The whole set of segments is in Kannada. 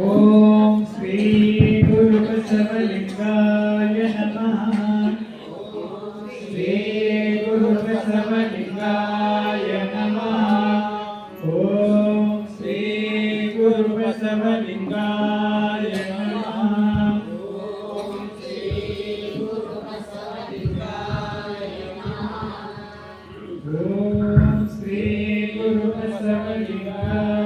ಓಂ ಶ್ರೀ ಗುರು ಬಸವಲಿಂಗಾಯ ಬಸವಲಿಂಗಾಯ ನಮಃ ಓಂ ಶ್ರೀ ಗುರು ಬಸವಲಿಂಗಾಯ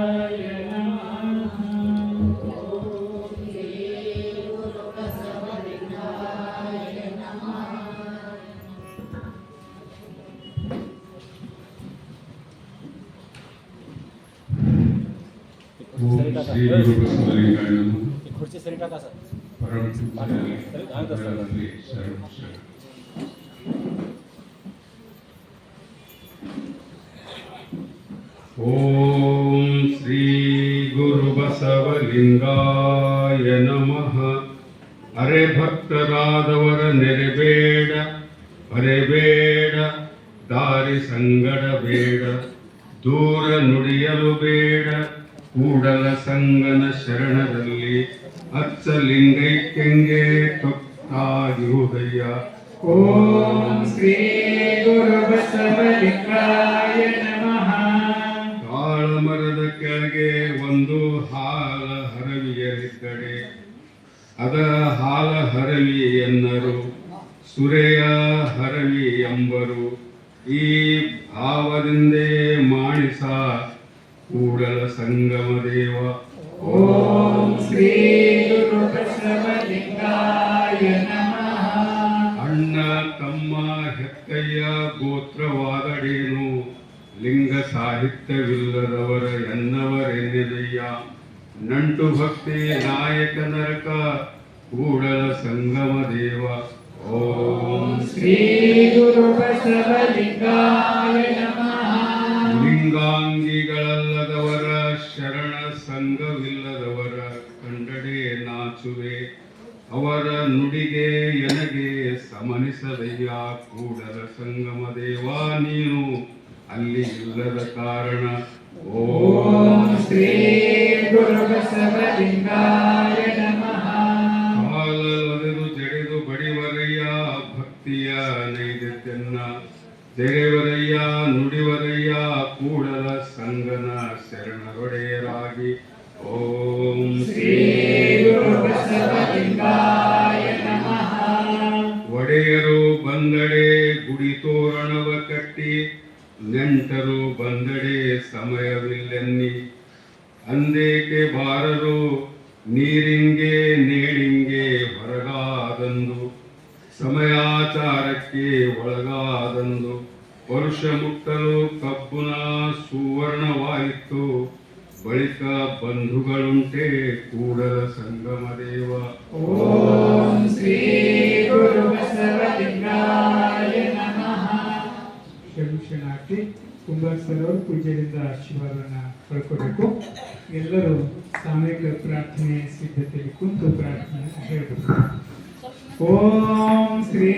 ಶ್ರೀ ರೂಪದಲ್ಲಿ ಗಾಯನಂ ಪರಮ ಸಿದ್ಧರಲ್ಲಿ ಶರಣ ಶರಣ ಓಂ ಶ್ರೀ ಗುರು ನಮಃ ಅರೆ ಭಕ್ತರಾದವರ ನೆರೆಬೇಡ ಬರೆಬೇಡ ದಾರಿ ಸಂಗಡ ಬೇಡ ದೂರ ನುಡಿಯಲು ಬೇಡ ಕೂಡಲ ಸಂಗನ ಶರಣದಲ್ಲಿ ಅಚ್ಚ ಲಿಂಗೈಕ್ಯಂಗೆ ಉದಯ ಓಂ ಶ್ರೀ ಗುರು ಬಸವಲಿಂಗಾಯ ನಮಃ. ಕಾಳಮರದ ಕೆಳಗೆ ಒಂದು ಹಾಲ ಹರವಿಯರಿದ್ದಡೆ ಅದರ ಹಾಲ ಹರವಿ ಎನ್ನರು. ಸುರೆಯ ಹರವಿ ಎಂಬರು. ಈ ಭಾವದಿಂದೇ ಮಾಣಿಸ ಕೂಡಲ ಸಂಗಮ ದೇವ ಓಂ ಶ್ರೀ ಗುರು ನಮಃ. ಅಣ್ಣ ತಮ್ಮ ಹೆತ್ತಯ್ಯ ಗೋತ್ರವಾದಡೇನು ಲಿಂಗ ಸಾಹಿತ್ಯವಿಲ್ಲದವರ ಎನ್ನವರೆನ್ನದಯ್ಯ. ನಂಟು ಭಕ್ತಿ ನಾಯಕ ನರಕ ಕೂಡಲ ಸಂಗಮ ದೇವ ಓಂ ಶ್ರೀ ಗುರು ನಾಚುವೆ ಅವರ ನುಡಿಗೆ ಎನಗೆ ಸಮನಿಸದಯ್ಯ ಕೂಡಲ ಸಂಗಮ ದೇವ ನೀನು ಅಲ್ಲಿ ಇಲ್ಲದ ಕಾರಣ. ಓಂ ಶ್ರೀ ಗುರು ಬಸವಲಿಂಗಾಯ ನಮಃ. ಹಾಲಲೊಡೆದು ಜಡೆದು ಬಡಿವರಯ್ಯ ಭಕ್ತಿಯ ನೈವೇದ್ಯನ್ನ. ತೆರೆವರಯ್ಯ ನುಡಿವರಯ್ಯ ಕೂಡಲ ಸಂಗನ ಶರಣರೊಡೆಯರಾಗಿ. ಓಂ ಶ್ರೀ ತೋರಣವ ಕಟ್ಟಿ ನೆಂಟರು ಬಂದಡೆ ಸಮಯವಿಲ್ಲೆನ್ನಿ. ಅಂದೇಕೆ ಬಾರರು, ನೀರಿಂಗೆ ನೀಡಿಂಗೆ ಹೊರಗಾದಂದು. ಸಮಯಾಚಾರಕ್ಕೆ ಒಳಗಾದಂದು. ಪರುಷ ಮುಟ್ಟಲು ಕಬ್ಬುನ ಸುವರ್ಣವಾಯಿತು. ಬಳಿಕ ಬಂಧುಗಳುಂಟೆ ಕೂಡಲ ಸಂಗಮ ದೇವ. ಓಂ ಶ್ರೀ ಗುರು ಬಸವಲಿಂಗಾಯ ನಮಃ ಕ್ಷಮಿಕ್ಷಣಾರ್ಥಿ ಕುಂಬಾರ್ ಸರ್ ಪೂಜೆಯಿಂದ ಆಶೀರ್ವಾದವನ್ನ ಪಡ್ಕೋಬೇಕು. ಎಲ್ಲರೂ ಸಾಮೂಹಿಕ ಪ್ರಾರ್ಥನೆ, ಸಿದ್ಧತೆಯಲ್ಲಿ ಕುಂತು ಪ್ರಾರ್ಥನೆ ಹೇಳಬೇಕು. ಓಂ ಶ್ರೀ